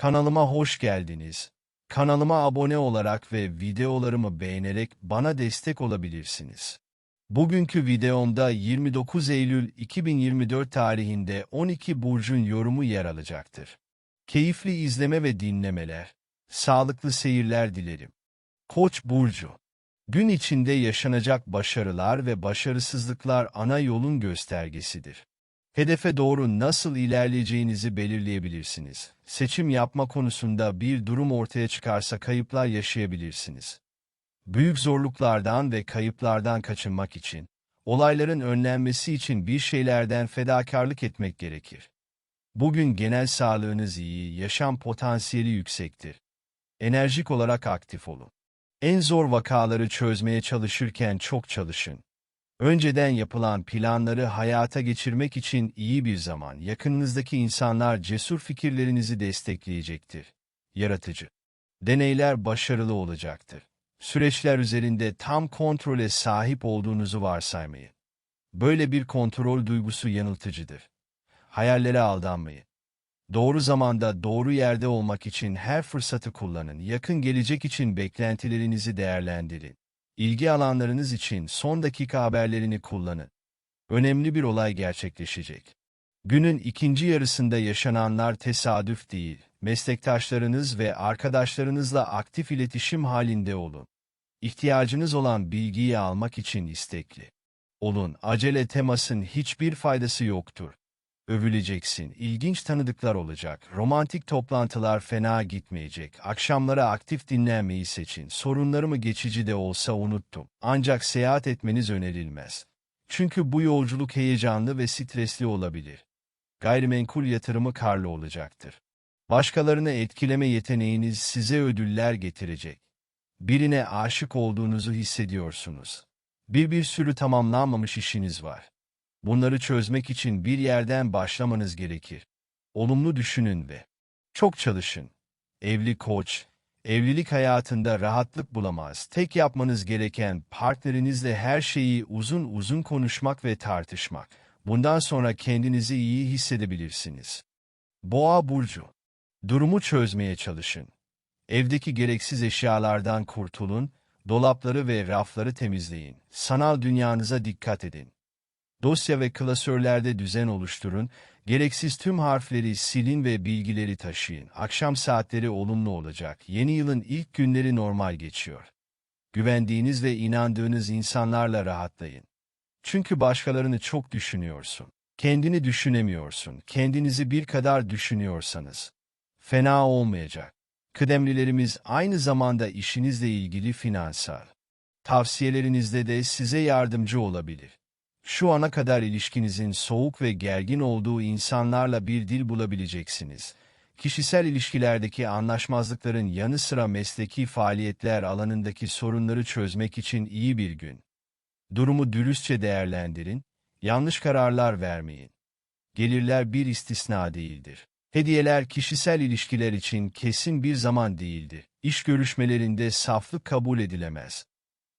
Kanalıma hoş geldiniz. Kanalıma abone olarak ve videolarımı beğenerek bana destek olabilirsiniz. Bugünkü videomda 29 Eylül 2024 tarihinde 12 burcun yorumu yer alacaktır. Keyifli izleme ve dinlemeler, sağlıklı seyirler dilerim. Koç burcu Gün içinde yaşanacak başarılar ve başarısızlıklar ana yolun göstergesidir. Hedefe doğru nasıl ilerleyeceğinizi belirleyebilirsiniz. Seçim yapma konusunda bir durum ortaya çıkarsa kayıplar yaşayabilirsiniz. Büyük zorluklardan ve kayıplardan kaçınmak için, olayların önlenmesi için bir şeylerden fedakarlık etmek gerekir. Bugün genel sağlığınız iyi, yaşam potansiyeli yüksektir. Enerjik olarak aktif olun. En zor vakaları çözmeye çalışırken çok çalışın. Önceden yapılan planları hayata geçirmek için iyi bir zaman. Yakınınızdaki insanlar cesur fikirlerinizi destekleyecektir. Yaratıcı. Deneyler başarılı olacaktır. Süreçler üzerinde tam kontrole sahip olduğunuzu varsaymayın. Böyle bir kontrol duygusu yanıltıcıdır. Hayallere aldanmayın. Doğru zamanda doğru yerde olmak için her fırsatı kullanın. Yakın gelecek için beklentilerinizi değerlendirin. İlgi alanlarınız için son dakika haberlerini kullanın. Önemli bir olay gerçekleşecek. Günün ikinci yarısında yaşananlar tesadüf değil, meslektaşlarınız ve arkadaşlarınızla aktif iletişim halinde olun. İhtiyacınız olan bilgiyi almak için istekli. Olun, acele temasın hiçbir faydası yoktur. Övüleceksin, ilginç tanıdıklar olacak, romantik toplantılar fena gitmeyecek, akşamları aktif dinlenmeyi seçin, sorunlarımı geçici de olsa unuttum. Ancak seyahat etmeniz önerilmez. Çünkü bu yolculuk heyecanlı ve stresli olabilir. Gayrimenkul yatırımı karlı olacaktır. Başkalarını etkileme yeteneğiniz size ödüller getirecek. Birine aşık olduğunuzu hissediyorsunuz. Bir bir sürü tamamlanmamış işiniz var. Bunları çözmek için bir yerden başlamanız gerekir. Olumlu düşünün ve çok çalışın. Evli koç, evlilik hayatında rahatlık bulamaz. Tek yapmanız gereken partnerinizle her şeyi uzun uzun konuşmak ve tartışmak. Bundan sonra kendinizi iyi hissedebilirsiniz. Boğa Burcu Durumu çözmeye çalışın. Evdeki gereksiz eşyalardan kurtulun, dolapları ve rafları temizleyin. Sanal dünyanıza dikkat edin. Dosya ve klasörlerde düzen oluşturun, gereksiz tüm harfleri silin ve bilgileri taşıyın. Akşam saatleri olumlu olacak. Yeni yılın ilk günleri normal geçiyor. Güvendiğiniz ve inandığınız insanlarla rahatlayın. Çünkü başkalarını çok düşünüyorsun. Kendini düşünemiyorsun. Kendinizi bir kadar düşünüyorsanız. Fena olmayacak. Kıdemlilerimiz aynı zamanda işinizle ilgili finansal. Tavsiyelerinizde de size yardımcı olabilir. Şu ana kadar ilişkinizin soğuk ve gergin olduğu insanlarla bir dil bulabileceksiniz. Kişisel ilişkilerdeki anlaşmazlıkların yanı sıra mesleki faaliyetler alanındaki sorunları çözmek için iyi bir gün. Durumu dürüstçe değerlendirin, yanlış kararlar vermeyin. Gelirler bir istisna değildir. Hediyeler kişisel ilişkiler için kesin bir zaman değildir. İş görüşmelerinde saflık kabul edilemez.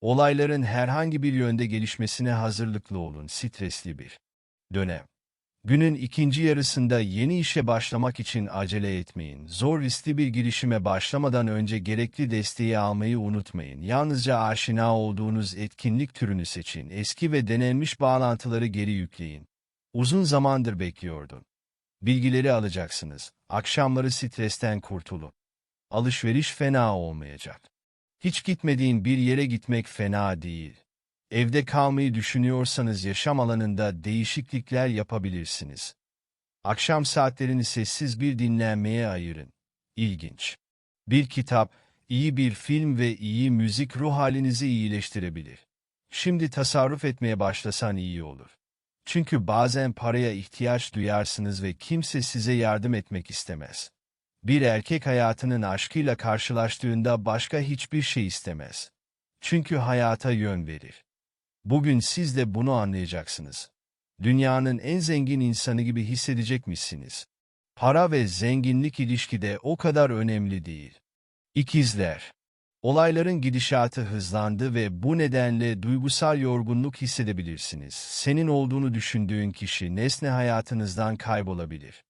Olayların herhangi bir yönde gelişmesine hazırlıklı olun, stresli bir dönem. Günün ikinci yarısında yeni işe başlamak için acele etmeyin. Zor riskli bir girişime başlamadan önce gerekli desteği almayı unutmayın. Yalnızca aşina olduğunuz etkinlik türünü seçin. Eski ve denenmiş bağlantıları geri yükleyin. Uzun zamandır bekliyordun. Bilgileri alacaksınız. Akşamları stresten kurtulun. Alışveriş fena olmayacak. Hiç gitmediğin bir yere gitmek fena değil. Evde kalmayı düşünüyorsanız yaşam alanında değişiklikler yapabilirsiniz. Akşam saatlerini sessiz bir dinlenmeye ayırın. İlginç. Bir kitap, iyi bir film ve iyi müzik ruh halinizi iyileştirebilir. Şimdi tasarruf etmeye başlasan iyi olur. Çünkü bazen paraya ihtiyaç duyarsınız ve kimse size yardım etmek istemez. Bir erkek hayatının aşkıyla karşılaştığında başka hiçbir şey istemez. Çünkü hayata yön verir. Bugün siz de bunu anlayacaksınız. Dünyanın en zengin insanı gibi hissedecekmişsiniz. Para ve zenginlik ilişkide o kadar önemli değil. İkizler Olayların gidişatı hızlandı ve bu nedenle duygusal yorgunluk hissedebilirsiniz. Senin olduğunu düşündüğün kişi nesne hayatınızdan kaybolabilir.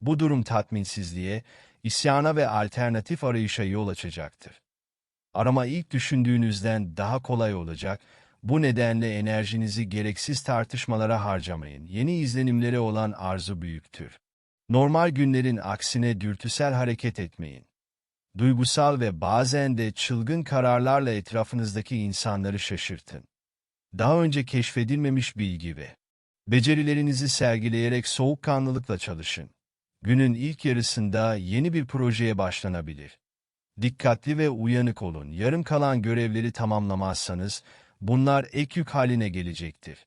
Bu durum tatminsizliğe, isyana ve alternatif arayışa yol açacaktır. Arama ilk düşündüğünüzden daha kolay olacak, bu nedenle enerjinizi gereksiz tartışmalara harcamayın. Yeni izlenimlere olan arzu büyüktür. Normal günlerin aksine dürtüsel hareket etmeyin. Duygusal ve bazen de çılgın kararlarla etrafınızdaki insanları şaşırtın. Daha önce keşfedilmemiş bilgi ve becerilerinizi sergileyerek soğukkanlılıkla çalışın. Günün ilk yarısında yeni bir projeye başlanabilir. Dikkatli ve uyanık olun. Yarım kalan görevleri tamamlamazsanız bunlar ek yük haline gelecektir.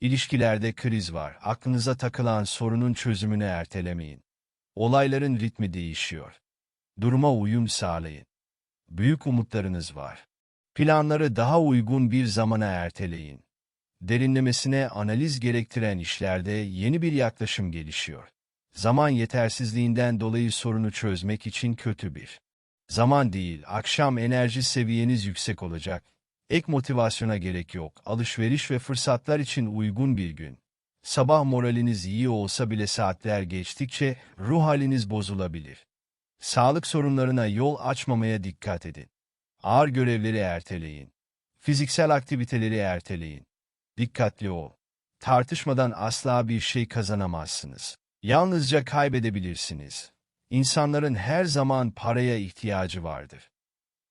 İlişkilerde kriz var. Aklınıza takılan sorunun çözümünü ertelemeyin. Olayların ritmi değişiyor. Duruma uyum sağlayın. Büyük umutlarınız var. Planları daha uygun bir zamana erteleyin. Derinlemesine analiz gerektiren işlerde yeni bir yaklaşım gelişiyor. Zaman yetersizliğinden dolayı sorunu çözmek için kötü bir zaman değil, akşam enerji seviyeniz yüksek olacak. Ek motivasyona gerek yok, alışveriş ve fırsatlar için uygun bir gün. Sabah moraliniz iyi olsa bile saatler geçtikçe ruh haliniz bozulabilir. Sağlık sorunlarına yol açmamaya dikkat edin. Ağır görevleri erteleyin. Fiziksel aktiviteleri erteleyin. Dikkatli ol. Tartışmadan asla bir şey kazanamazsınız. Yalnızca kaybedebilirsiniz. İnsanların her zaman paraya ihtiyacı vardır.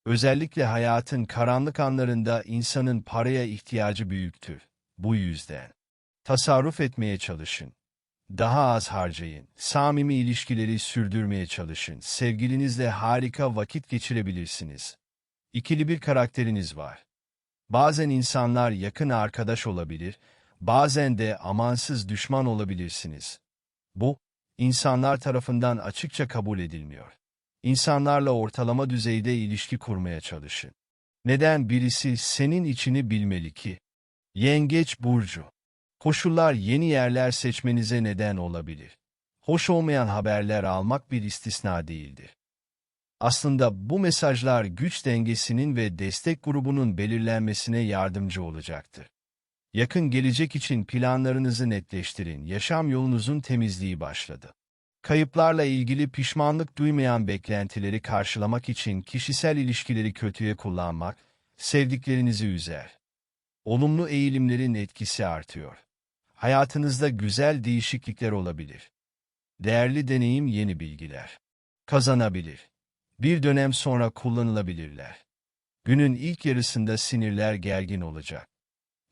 Özellikle hayatın karanlık anlarında insanın paraya ihtiyacı büyüktür. Bu yüzden tasarruf etmeye çalışın. Daha az harcayın. Samimi ilişkileri sürdürmeye çalışın. Sevgilinizle harika vakit geçirebilirsiniz. İkili bir karakteriniz var. Bazen insanlar yakın arkadaş olabilir, bazen de amansız düşman olabilirsiniz. Bu, insanlar tarafından açıkça kabul edilmiyor. İnsanlarla ortalama düzeyde ilişki kurmaya çalışın. Neden birisi senin içini bilmeli ki? Yengeç Burcu Koşullar yeni yerler seçmenize neden olabilir. Hoş olmayan haberler almak bir istisna değildir. Aslında bu mesajlar güç dengesinin ve destek grubunun belirlenmesine yardımcı olacaktır. Yakın gelecek için planlarınızı netleştirin, yaşam yolunuzun temizliği başladı. Kayıplarla ilgili pişmanlık duymayan beklentileri karşılamak için kişisel ilişkileri kötüye kullanmak, sevdiklerinizi üzer. Olumlu eğilimlerin etkisi artıyor. Hayatınızda güzel değişiklikler olabilir. Değerli deneyim yeni bilgiler. Kazanabilir. Bir dönem sonra kullanılabilirler. Günün ilk yarısında sinirler gergin olacak.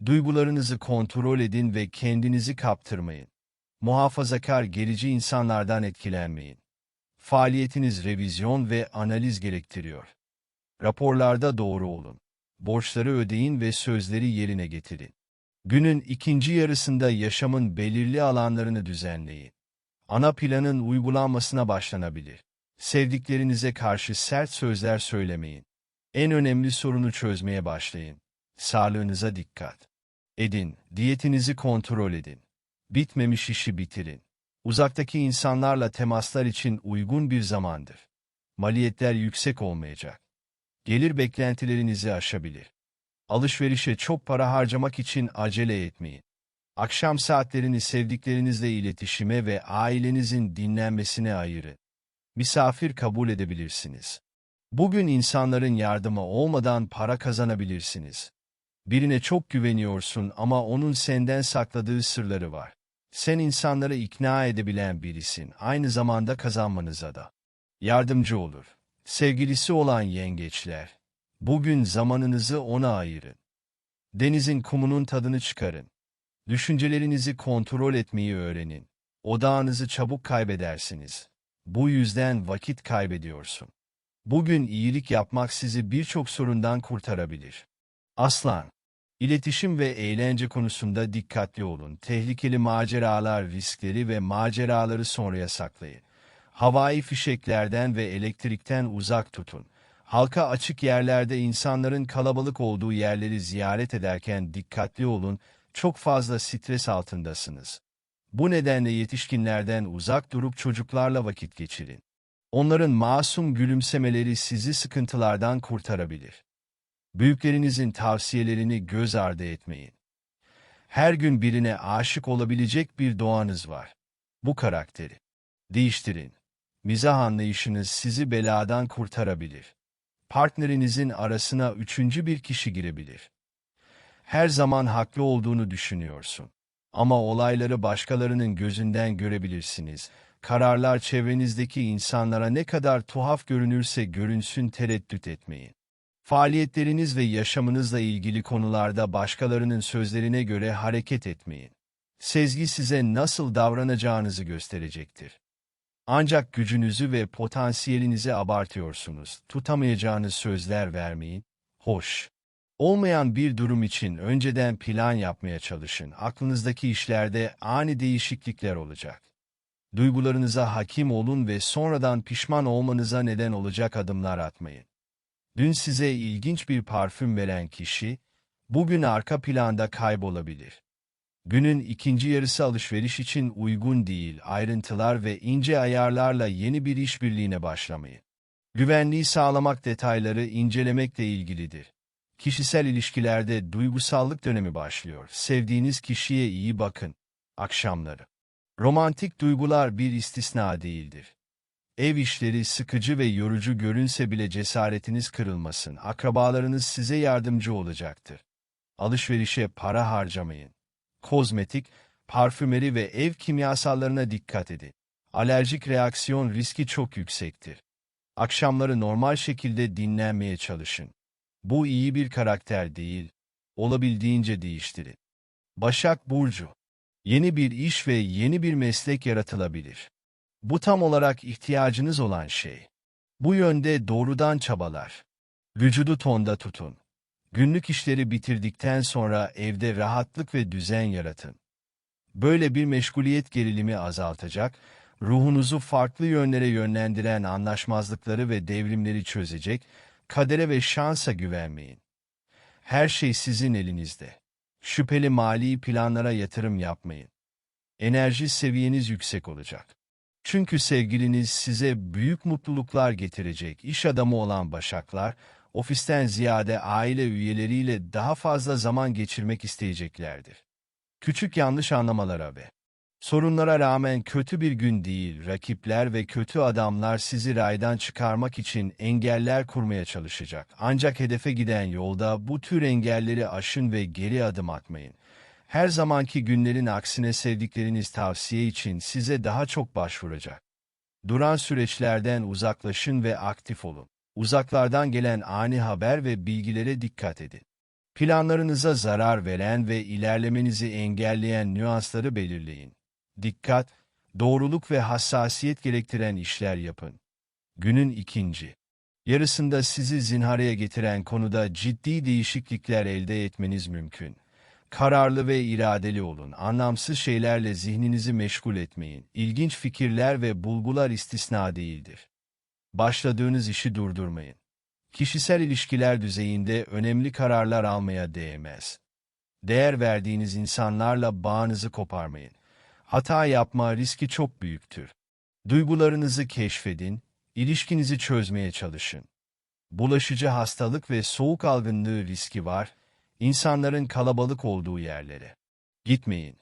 Duygularınızı kontrol edin ve kendinizi kaptırmayın. Muhafazakar gerici insanlardan etkilenmeyin. Faaliyetiniz revizyon ve analiz gerektiriyor. Raporlarda doğru olun. Borçları ödeyin ve sözleri yerine getirin. Günün ikinci yarısında yaşamın belirli alanlarını düzenleyin. Ana planın uygulanmasına başlanabilir. Sevdiklerinize karşı sert sözler söylemeyin. En önemli sorunu çözmeye başlayın. Sağlığınıza dikkat. Edin, diyetinizi kontrol edin. Bitmemiş işi bitirin. Uzaktaki insanlarla temaslar için uygun bir zamandır. Maliyetler yüksek olmayacak. Gelir beklentilerinizi aşabilir. Alışverişe çok para harcamak için acele etmeyin. Akşam saatlerini sevdiklerinizle iletişime ve ailenizin dinlenmesine ayırın. Misafir kabul edebilirsiniz. Bugün insanların yardımı olmadan para kazanabilirsiniz. Birine çok güveniyorsun ama onun senden sakladığı sırları var. Sen insanları ikna edebilen birisin, aynı zamanda kazanmanıza da. Yardımcı olur. Sevgilisi olan yengeçler, bugün zamanınızı ona ayırın. Denizin kumunun tadını çıkarın. Düşüncelerinizi kontrol etmeyi öğrenin. Odağınızı çabuk kaybedersiniz. Bu yüzden vakit kaybediyorsun. Bugün iyilik yapmak sizi birçok sorundan kurtarabilir. Aslan İletişim ve eğlence konusunda dikkatli olun. Tehlikeli maceralar, riskleri ve maceraları sonraya saklayın. Havai fişeklerden ve elektrikten uzak tutun. Halka açık yerlerde insanların kalabalık olduğu yerleri ziyaret ederken dikkatli olun, çok fazla stres altındasınız. Bu nedenle yetişkinlerden uzak durup çocuklarla vakit geçirin. Onların masum gülümsemeleri sizi sıkıntılardan kurtarabilir. Büyüklerinizin tavsiyelerini göz ardı etmeyin. Her gün birine aşık olabilecek bir doğanız var. Bu karakteri değiştirin. Mizah anlayışınız sizi beladan kurtarabilir. Partnerinizin arasına üçüncü bir kişi girebilir. Her zaman haklı olduğunu düşünüyorsun. Ama olayları başkalarının gözünden görebilirsiniz. Kararlar çevrenizdeki insanlara ne kadar tuhaf görünürse görünsün tereddüt etmeyin. Faaliyetleriniz ve yaşamınızla ilgili konularda başkalarının sözlerine göre hareket etmeyin. Sezgi size nasıl davranacağınızı gösterecektir. Ancak gücünüzü ve potansiyelinizi abartıyorsunuz. Tutamayacağınız sözler vermeyin. Hoş. Olmayan bir durum için önceden plan yapmaya çalışın. Aklınızdaki işlerde ani değişiklikler olacak. Duygularınıza hakim olun ve sonradan pişman olmanıza neden olacak adımlar atmayın. Dün size ilginç bir parfüm veren kişi, bugün arka planda kaybolabilir. Günün ikinci yarısı alışveriş için uygun değil, ayrıntılar ve ince ayarlarla yeni bir işbirliğine başlamayın. Güvenliği sağlamak detayları incelemekle ilgilidir. Kişisel ilişkilerde duygusallık dönemi başlıyor. Sevdiğiniz kişiye iyi bakın. Akşamları. Romantik duygular bir istisna değildir. Ev işleri sıkıcı ve yorucu görünse bile cesaretiniz kırılmasın. Akrabalarınız size yardımcı olacaktır. Alışverişe para harcamayın. Kozmetik, parfümeri ve ev kimyasallarına dikkat edin. Alerjik reaksiyon riski çok yüksektir. Akşamları normal şekilde dinlenmeye çalışın. Bu iyi bir karakter değil. Olabildiğince değiştirin. Başak Burcu Yeni bir iş ve yeni bir meslek yaratılabilir. Bu tam olarak ihtiyacınız olan şey. Bu yönde doğrudan çabalar. Vücudu tonda tutun. Günlük işleri bitirdikten sonra evde rahatlık ve düzen yaratın. Böyle bir meşguliyet gerilimi azaltacak, ruhunuzu farklı yönlere yönlendiren anlaşmazlıkları ve devrimleri çözecek, kadere ve şansa güvenmeyin. Her şey sizin elinizde. Şüpheli mali planlara yatırım yapmayın. Enerji seviyeniz yüksek olacak. Çünkü sevgiliniz size büyük mutluluklar getirecek. İş adamı olan başaklar, ofisten ziyade aile üyeleriyle daha fazla zaman geçirmek isteyeceklerdir. Küçük yanlış anlamalara ve sorunlara rağmen kötü bir gün değil, rakipler ve kötü adamlar sizi raydan çıkarmak için engeller kurmaya çalışacak. Ancak hedefe giden yolda bu tür engelleri aşın ve geri adım atmayın. Her zamanki günlerin aksine sevdikleriniz tavsiye için size daha çok başvuracak. Duran süreçlerden uzaklaşın ve aktif olun. Uzaklardan gelen ani haber ve bilgilere dikkat edin. Planlarınıza zarar veren ve ilerlemenizi engelleyen nüansları belirleyin. Dikkat, doğruluk ve hassasiyet gerektiren işler yapın. Günün ikinci. Yarısında sizi zinharaya getiren konuda ciddi değişiklikler elde etmeniz mümkün. Kararlı ve iradeli olun. Anlamsız şeylerle zihninizi meşgul etmeyin. İlginç fikirler ve bulgular istisna değildir. Başladığınız işi durdurmayın. Kişisel ilişkiler düzeyinde önemli kararlar almaya değmez. Değer verdiğiniz insanlarla bağınızı koparmayın. Hata yapma riski çok büyüktür. Duygularınızı keşfedin, ilişkinizi çözmeye çalışın. Bulaşıcı hastalık ve soğuk algınlığı riski var, insanların kalabalık olduğu yerlere. Gitmeyin.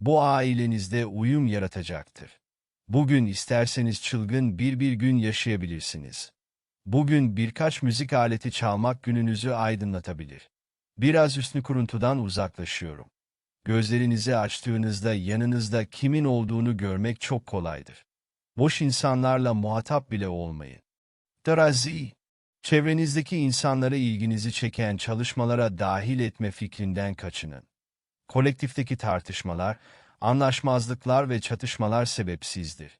Bu ailenizde uyum yaratacaktır. Bugün isterseniz çılgın bir bir gün yaşayabilirsiniz. Bugün birkaç müzik aleti çalmak gününüzü aydınlatabilir. Biraz üstü kuruntudan uzaklaşıyorum. Gözlerinizi açtığınızda yanınızda kimin olduğunu görmek çok kolaydır. Boş insanlarla muhatap bile olmayın. Terazi, çevrenizdeki insanlara ilginizi çeken çalışmalara dahil etme fikrinden kaçının. Kolektifteki tartışmalar, anlaşmazlıklar ve çatışmalar sebepsizdir.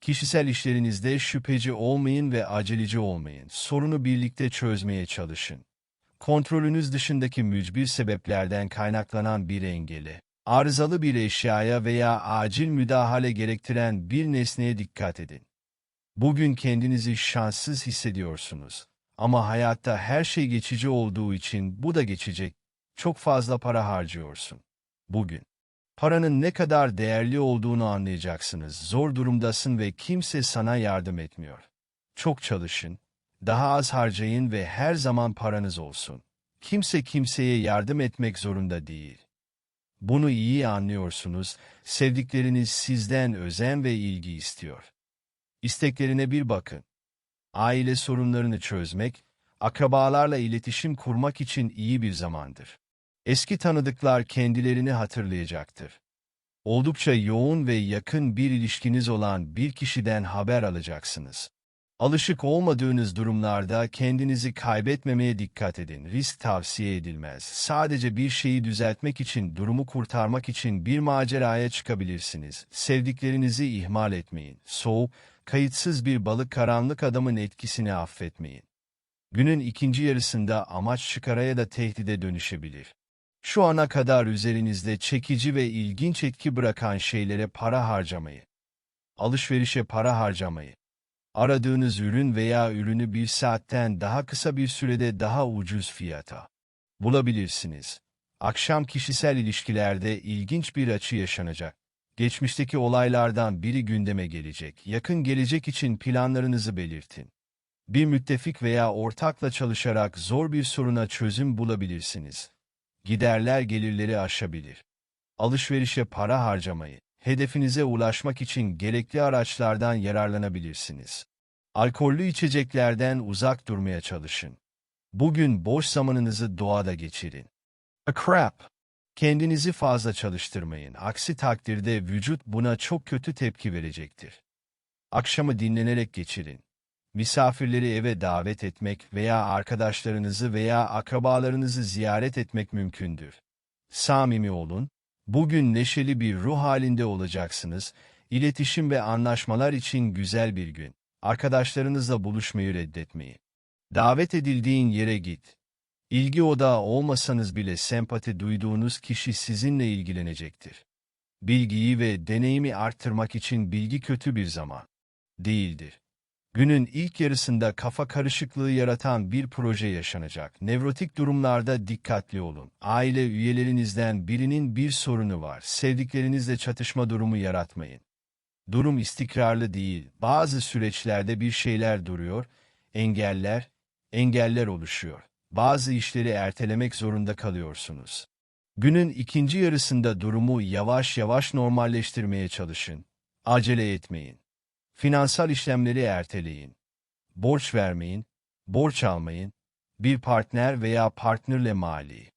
Kişisel işlerinizde şüpheci olmayın ve aceleci olmayın. Sorunu birlikte çözmeye çalışın. Kontrolünüz dışındaki mücbir sebeplerden kaynaklanan bir engeli, arızalı bir eşyaya veya acil müdahale gerektiren bir nesneye dikkat edin. Bugün kendinizi şanssız hissediyorsunuz. Ama hayatta her şey geçici olduğu için bu da geçecek. Çok fazla para harcıyorsun. Bugün. Paranın ne kadar değerli olduğunu anlayacaksınız. Zor durumdasın ve kimse sana yardım etmiyor. Çok çalışın, daha az harcayın ve her zaman paranız olsun. Kimse kimseye yardım etmek zorunda değil. Bunu iyi anlıyorsunuz, sevdikleriniz sizden özen ve ilgi istiyor. İsteklerine bir bakın. Aile sorunlarını çözmek, akrabalarla iletişim kurmak için iyi bir zamandır. Eski tanıdıklar kendilerini hatırlayacaktır. Oldukça yoğun ve yakın bir ilişkiniz olan bir kişiden haber alacaksınız. Alışık olmadığınız durumlarda kendinizi kaybetmemeye dikkat edin. Risk tavsiye edilmez. Sadece bir şeyi düzeltmek için, durumu kurtarmak için bir maceraya çıkabilirsiniz. Sevdiklerinizi ihmal etmeyin. Soğuk, kayıtsız bir balık karanlık adamın etkisini affetmeyin. Günün ikinci yarısında amaç çıkaraya da tehdide dönüşebilir. Şu ana kadar üzerinizde çekici ve ilginç etki bırakan şeylere para harcamayı, alışverişe para harcamayı, aradığınız ürün veya ürünü bir saatten daha kısa bir sürede daha ucuz fiyata bulabilirsiniz. Akşam kişisel ilişkilerde ilginç bir açı yaşanacak. Geçmişteki olaylardan biri gündeme gelecek. Yakın gelecek için planlarınızı belirtin. Bir müttefik veya ortakla çalışarak zor bir soruna çözüm bulabilirsiniz. Giderler gelirleri aşabilir. Alışverişe para harcamayı, hedefinize ulaşmak için gerekli araçlardan yararlanabilirsiniz. Alkollü içeceklerden uzak durmaya çalışın. Bugün boş zamanınızı doğada geçirin. A crap. Kendinizi fazla çalıştırmayın. Aksi takdirde vücut buna çok kötü tepki verecektir. Akşamı dinlenerek geçirin. Misafirleri eve davet etmek veya arkadaşlarınızı veya akrabalarınızı ziyaret etmek mümkündür. Samimi olun, bugün neşeli bir ruh halinde olacaksınız, İletişim ve anlaşmalar için güzel bir gün. Arkadaşlarınızla buluşmayı reddetmeyin. Davet edildiğin yere git. İlgi odağı olmasanız bile sempati duyduğunuz kişi sizinle ilgilenecektir. Bilgiyi ve deneyimi arttırmak için bilgi kötü bir zaman değildir. Günün ilk yarısında kafa karışıklığı yaratan bir proje yaşanacak. Nevrotik durumlarda dikkatli olun. Aile üyelerinizden birinin bir sorunu var. Sevdiklerinizle çatışma durumu yaratmayın. Durum istikrarlı değil. Bazı süreçlerde bir şeyler duruyor, engeller, engeller oluşuyor. Bazı işleri ertelemek zorunda kalıyorsunuz. Günün ikinci yarısında durumu yavaş yavaş normalleştirmeye çalışın. Acele etmeyin. Finansal işlemleri erteleyin. Borç vermeyin, borç almayın, bir partner veya partnerle mali.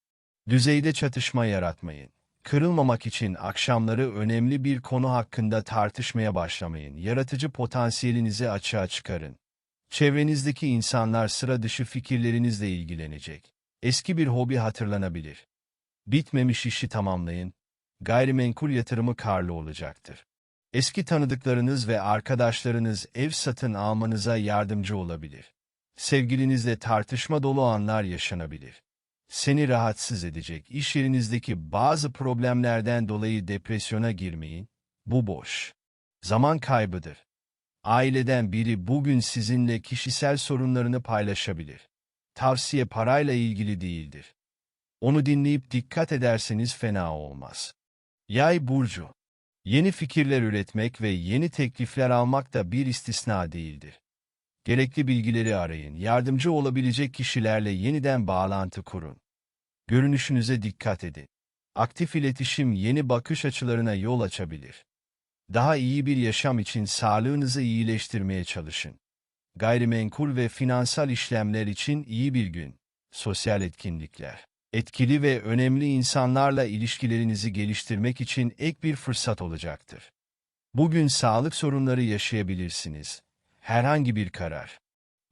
Düzeyde çatışma yaratmayın. Kırılmamak için akşamları önemli bir konu hakkında tartışmaya başlamayın. Yaratıcı potansiyelinizi açığa çıkarın. Çevrenizdeki insanlar sıra dışı fikirlerinizle ilgilenecek. Eski bir hobi hatırlanabilir. Bitmemiş işi tamamlayın. Gayrimenkul yatırımı karlı olacaktır. Eski tanıdıklarınız ve arkadaşlarınız ev satın almanıza yardımcı olabilir. Sevgilinizle tartışma dolu anlar yaşanabilir. Seni rahatsız edecek iş yerinizdeki bazı problemlerden dolayı depresyona girmeyin. Bu boş. Zaman kaybıdır. Aileden biri bugün sizinle kişisel sorunlarını paylaşabilir. Tavsiye parayla ilgili değildir. Onu dinleyip dikkat ederseniz fena olmaz. Yay burcu Yeni fikirler üretmek ve yeni teklifler almak da bir istisna değildir. Gerekli bilgileri arayın, yardımcı olabilecek kişilerle yeniden bağlantı kurun. Görünüşünüze dikkat edin. Aktif iletişim yeni bakış açılarına yol açabilir. Daha iyi bir yaşam için sağlığınızı iyileştirmeye çalışın. Gayrimenkul ve finansal işlemler için iyi bir gün. Sosyal etkinlikler etkili ve önemli insanlarla ilişkilerinizi geliştirmek için ek bir fırsat olacaktır. Bugün sağlık sorunları yaşayabilirsiniz. Herhangi bir karar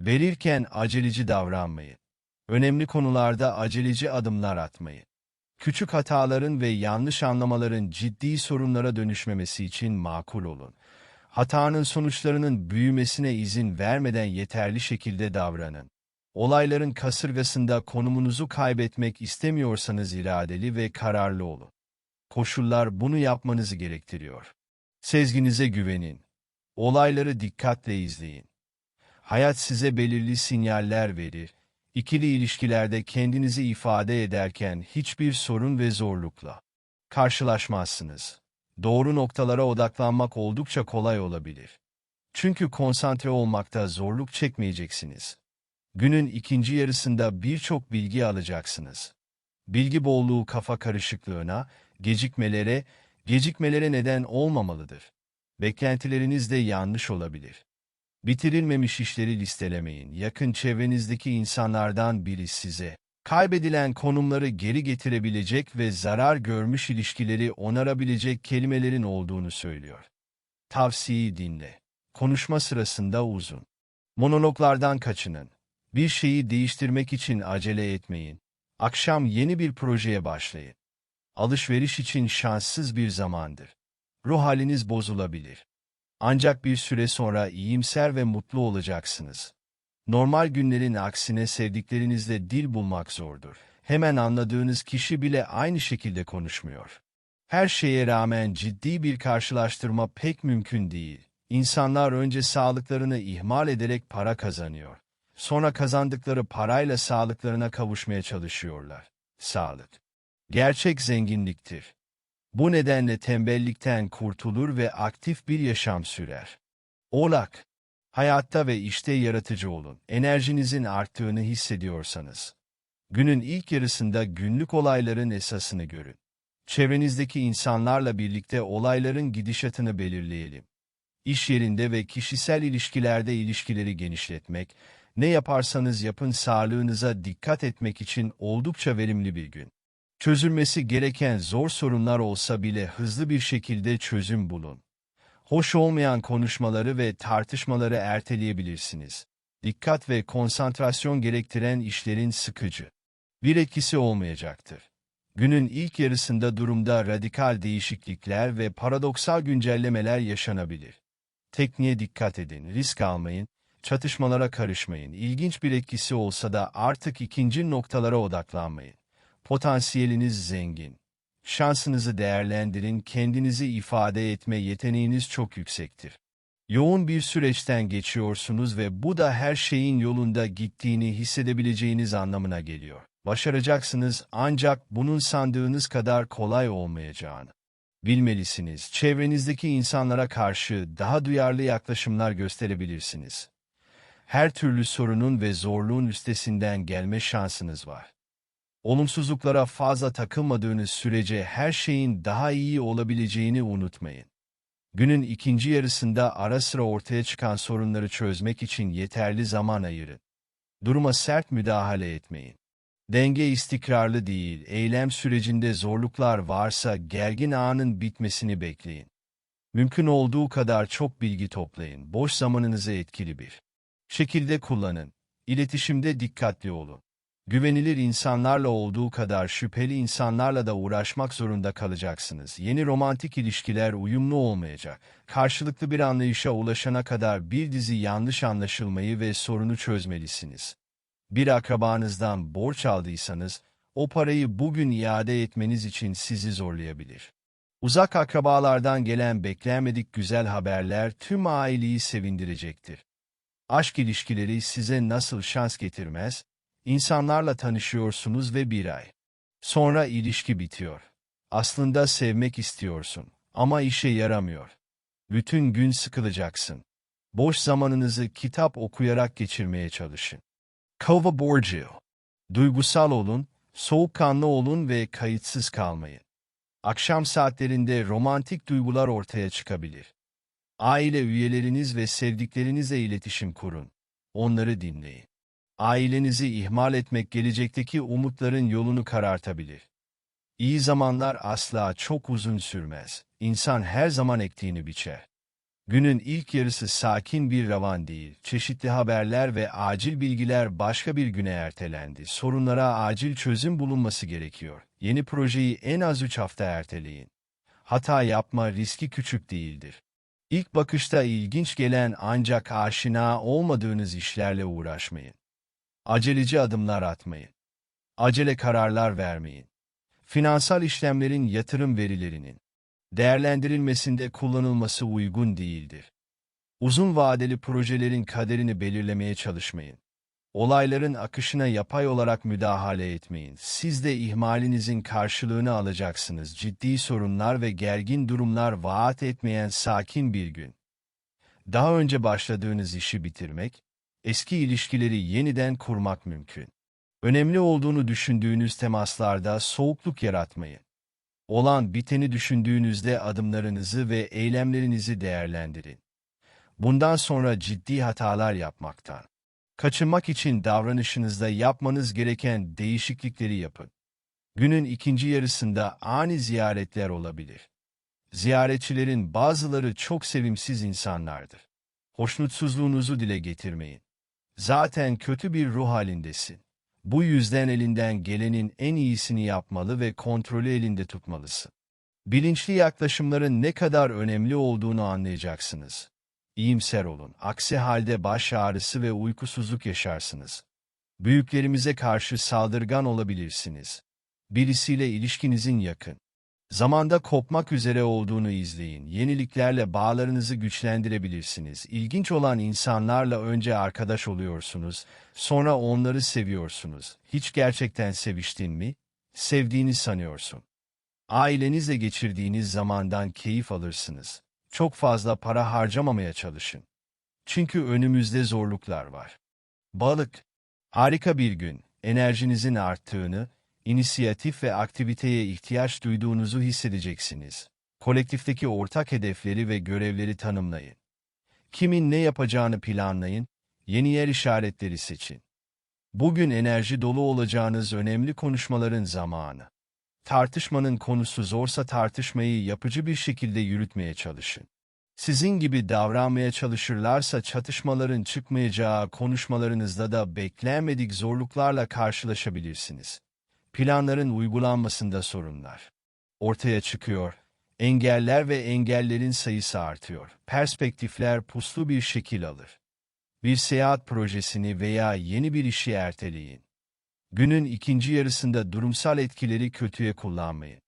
verirken aceleci davranmayın. Önemli konularda aceleci adımlar atmayın. Küçük hataların ve yanlış anlamaların ciddi sorunlara dönüşmemesi için makul olun. Hatanın sonuçlarının büyümesine izin vermeden yeterli şekilde davranın. Olayların kasırgasında konumunuzu kaybetmek istemiyorsanız iradeli ve kararlı olun. Koşullar bunu yapmanızı gerektiriyor. Sezginize güvenin. Olayları dikkatle izleyin. Hayat size belirli sinyaller verir. İkili ilişkilerde kendinizi ifade ederken hiçbir sorun ve zorlukla karşılaşmazsınız. Doğru noktalara odaklanmak oldukça kolay olabilir. Çünkü konsantre olmakta zorluk çekmeyeceksiniz. Günün ikinci yarısında birçok bilgi alacaksınız. Bilgi bolluğu kafa karışıklığına, gecikmelere, gecikmelere neden olmamalıdır. Beklentileriniz de yanlış olabilir. Bitirilmemiş işleri listelemeyin. Yakın çevrenizdeki insanlardan biri size kaybedilen konumları geri getirebilecek ve zarar görmüş ilişkileri onarabilecek kelimelerin olduğunu söylüyor. Tavsiyeyi dinle. Konuşma sırasında uzun. Monologlardan kaçının. Bir şeyi değiştirmek için acele etmeyin. Akşam yeni bir projeye başlayın. Alışveriş için şanssız bir zamandır. Ruh haliniz bozulabilir. Ancak bir süre sonra iyimser ve mutlu olacaksınız. Normal günlerin aksine sevdiklerinizle dil bulmak zordur. Hemen anladığınız kişi bile aynı şekilde konuşmuyor. Her şeye rağmen ciddi bir karşılaştırma pek mümkün değil. İnsanlar önce sağlıklarını ihmal ederek para kazanıyor. Sonra kazandıkları parayla sağlıklarına kavuşmaya çalışıyorlar. Sağlık. Gerçek zenginliktir. Bu nedenle tembellikten kurtulur ve aktif bir yaşam sürer. Oğlak. Hayatta ve işte yaratıcı olun. Enerjinizin arttığını hissediyorsanız. Günün ilk yarısında günlük olayların esasını görün. Çevrenizdeki insanlarla birlikte olayların gidişatını belirleyelim. İş yerinde ve kişisel ilişkilerde ilişkileri genişletmek, ne yaparsanız yapın sağlığınıza dikkat etmek için oldukça verimli bir gün. Çözülmesi gereken zor sorunlar olsa bile hızlı bir şekilde çözüm bulun. Hoş olmayan konuşmaları ve tartışmaları erteleyebilirsiniz. Dikkat ve konsantrasyon gerektiren işlerin sıkıcı bir etkisi olmayacaktır. Günün ilk yarısında durumda radikal değişiklikler ve paradoksal güncellemeler yaşanabilir. Tekniğe dikkat edin, risk almayın, çatışmalara karışmayın. İlginç bir etkisi olsa da artık ikinci noktalara odaklanmayın. Potansiyeliniz zengin. Şansınızı değerlendirin, kendinizi ifade etme yeteneğiniz çok yüksektir. Yoğun bir süreçten geçiyorsunuz ve bu da her şeyin yolunda gittiğini hissedebileceğiniz anlamına geliyor. Başaracaksınız ancak bunun sandığınız kadar kolay olmayacağını. Bilmelisiniz, çevrenizdeki insanlara karşı daha duyarlı yaklaşımlar gösterebilirsiniz. Her türlü sorunun ve zorluğun üstesinden gelme şansınız var. Olumsuzluklara fazla takılmadığınız sürece her şeyin daha iyi olabileceğini unutmayın. Günün ikinci yarısında ara sıra ortaya çıkan sorunları çözmek için yeterli zaman ayırın. Duruma sert müdahale etmeyin. Denge istikrarlı değil, eylem sürecinde zorluklar varsa gergin anın bitmesini bekleyin. Mümkün olduğu kadar çok bilgi toplayın, boş zamanınızı etkili bir şekilde kullanın. İletişimde dikkatli olun. Güvenilir insanlarla olduğu kadar şüpheli insanlarla da uğraşmak zorunda kalacaksınız. Yeni romantik ilişkiler uyumlu olmayacak. Karşılıklı bir anlayışa ulaşana kadar bir dizi yanlış anlaşılmayı ve sorunu çözmelisiniz. Bir akrabanızdan borç aldıysanız, o parayı bugün iade etmeniz için sizi zorlayabilir. Uzak akrabalardan gelen beklenmedik güzel haberler tüm aileyi sevindirecektir. Aşk ilişkileri size nasıl şans getirmez? İnsanlarla tanışıyorsunuz ve bir ay. Sonra ilişki bitiyor. Aslında sevmek istiyorsun ama işe yaramıyor. Bütün gün sıkılacaksın. Boş zamanınızı kitap okuyarak geçirmeye çalışın. Kova Borgio. Duygusal olun, soğukkanlı olun ve kayıtsız kalmayın. Akşam saatlerinde romantik duygular ortaya çıkabilir. Aile üyeleriniz ve sevdiklerinizle iletişim kurun. Onları dinleyin. Ailenizi ihmal etmek gelecekteki umutların yolunu karartabilir. İyi zamanlar asla çok uzun sürmez. İnsan her zaman ektiğini biçer. Günün ilk yarısı sakin bir ravan değil. Çeşitli haberler ve acil bilgiler başka bir güne ertelendi. Sorunlara acil çözüm bulunması gerekiyor. Yeni projeyi en az 3 hafta erteleyin. Hata yapma riski küçük değildir. İlk bakışta ilginç gelen ancak aşina olmadığınız işlerle uğraşmayın. Aceleci adımlar atmayın. Acele kararlar vermeyin. Finansal işlemlerin yatırım verilerinin değerlendirilmesinde kullanılması uygun değildir. Uzun vadeli projelerin kaderini belirlemeye çalışmayın. Olayların akışına yapay olarak müdahale etmeyin. Siz de ihmalinizin karşılığını alacaksınız. Ciddi sorunlar ve gergin durumlar vaat etmeyen sakin bir gün. Daha önce başladığınız işi bitirmek, eski ilişkileri yeniden kurmak mümkün. Önemli olduğunu düşündüğünüz temaslarda soğukluk yaratmayın. Olan biteni düşündüğünüzde adımlarınızı ve eylemlerinizi değerlendirin. Bundan sonra ciddi hatalar yapmaktan. Kaçınmak için davranışınızda yapmanız gereken değişiklikleri yapın. Günün ikinci yarısında ani ziyaretler olabilir. Ziyaretçilerin bazıları çok sevimsiz insanlardır. Hoşnutsuzluğunuzu dile getirmeyin. Zaten kötü bir ruh halindesin. Bu yüzden elinden gelenin en iyisini yapmalı ve kontrolü elinde tutmalısın. Bilinçli yaklaşımların ne kadar önemli olduğunu anlayacaksınız. İyimser olun, aksi halde baş ağrısı ve uykusuzluk yaşarsınız. Büyüklerimize karşı saldırgan olabilirsiniz. Birisiyle ilişkinizin yakın. Zamanda kopmak üzere olduğunu izleyin. Yeniliklerle bağlarınızı güçlendirebilirsiniz. İlginç olan insanlarla önce arkadaş oluyorsunuz, sonra onları seviyorsunuz. Hiç gerçekten seviştin mi? Sevdiğini sanıyorsun. Ailenizle geçirdiğiniz zamandan keyif alırsınız. Çok fazla para harcamamaya çalışın. Çünkü önümüzde zorluklar var. Balık, harika bir gün, enerjinizin arttığını, inisiyatif ve aktiviteye ihtiyaç duyduğunuzu hissedeceksiniz. Kolektifteki ortak hedefleri ve görevleri tanımlayın. Kimin ne yapacağını planlayın, yeni yer işaretleri seçin. Bugün enerji dolu olacağınız önemli konuşmaların zamanı. Tartışmanın konusu zorsa tartışmayı yapıcı bir şekilde yürütmeye çalışın. Sizin gibi davranmaya çalışırlarsa çatışmaların çıkmayacağı konuşmalarınızda da beklenmedik zorluklarla karşılaşabilirsiniz. Planların uygulanmasında sorunlar. Ortaya çıkıyor, engeller ve engellerin sayısı artıyor. Perspektifler puslu bir şekil alır. Bir seyahat projesini veya yeni bir işi erteleyin. Günün ikinci yarısında durumsal etkileri kötüye kullanmayın.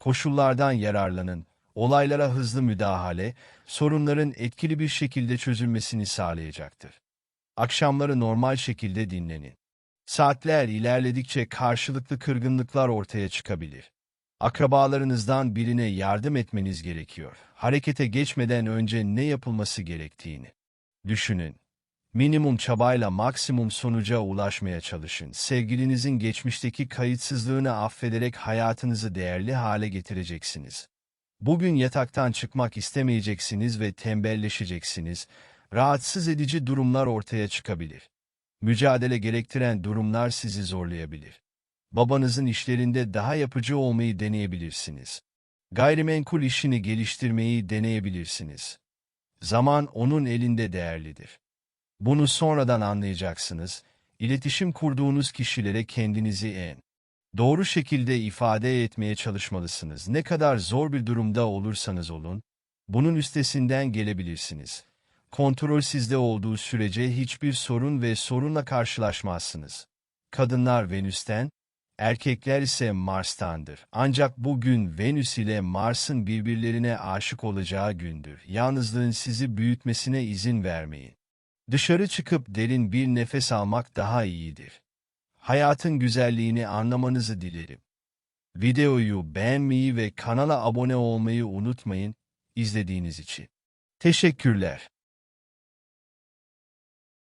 Koşullardan yararlanın, olaylara hızlı müdahale, sorunların etkili bir şekilde çözülmesini sağlayacaktır. Akşamları normal şekilde dinlenin. Saatler ilerledikçe karşılıklı kırgınlıklar ortaya çıkabilir. Akrabalarınızdan birine yardım etmeniz gerekiyor. Harekete geçmeden önce ne yapılması gerektiğini düşünün. Minimum çabayla maksimum sonuca ulaşmaya çalışın. Sevgilinizin geçmişteki kayıtsızlığını affederek hayatınızı değerli hale getireceksiniz. Bugün yataktan çıkmak istemeyeceksiniz ve tembelleşeceksiniz. Rahatsız edici durumlar ortaya çıkabilir. Mücadele gerektiren durumlar sizi zorlayabilir. Babanızın işlerinde daha yapıcı olmayı deneyebilirsiniz. Gayrimenkul işini geliştirmeyi deneyebilirsiniz. Zaman onun elinde değerlidir. Bunu sonradan anlayacaksınız. İletişim kurduğunuz kişilere kendinizi en doğru şekilde ifade etmeye çalışmalısınız. Ne kadar zor bir durumda olursanız olun, bunun üstesinden gelebilirsiniz. Kontrol sizde olduğu sürece hiçbir sorun ve sorunla karşılaşmazsınız. Kadınlar Venüs'ten, erkekler ise Mars'tandır. Ancak bugün Venüs ile Mars'ın birbirlerine aşık olacağı gündür. Yalnızlığın sizi büyütmesine izin vermeyin. Dışarı çıkıp derin bir nefes almak daha iyidir. Hayatın güzelliğini anlamanızı dilerim. Videoyu beğenmeyi ve kanala abone olmayı unutmayın izlediğiniz için. Teşekkürler.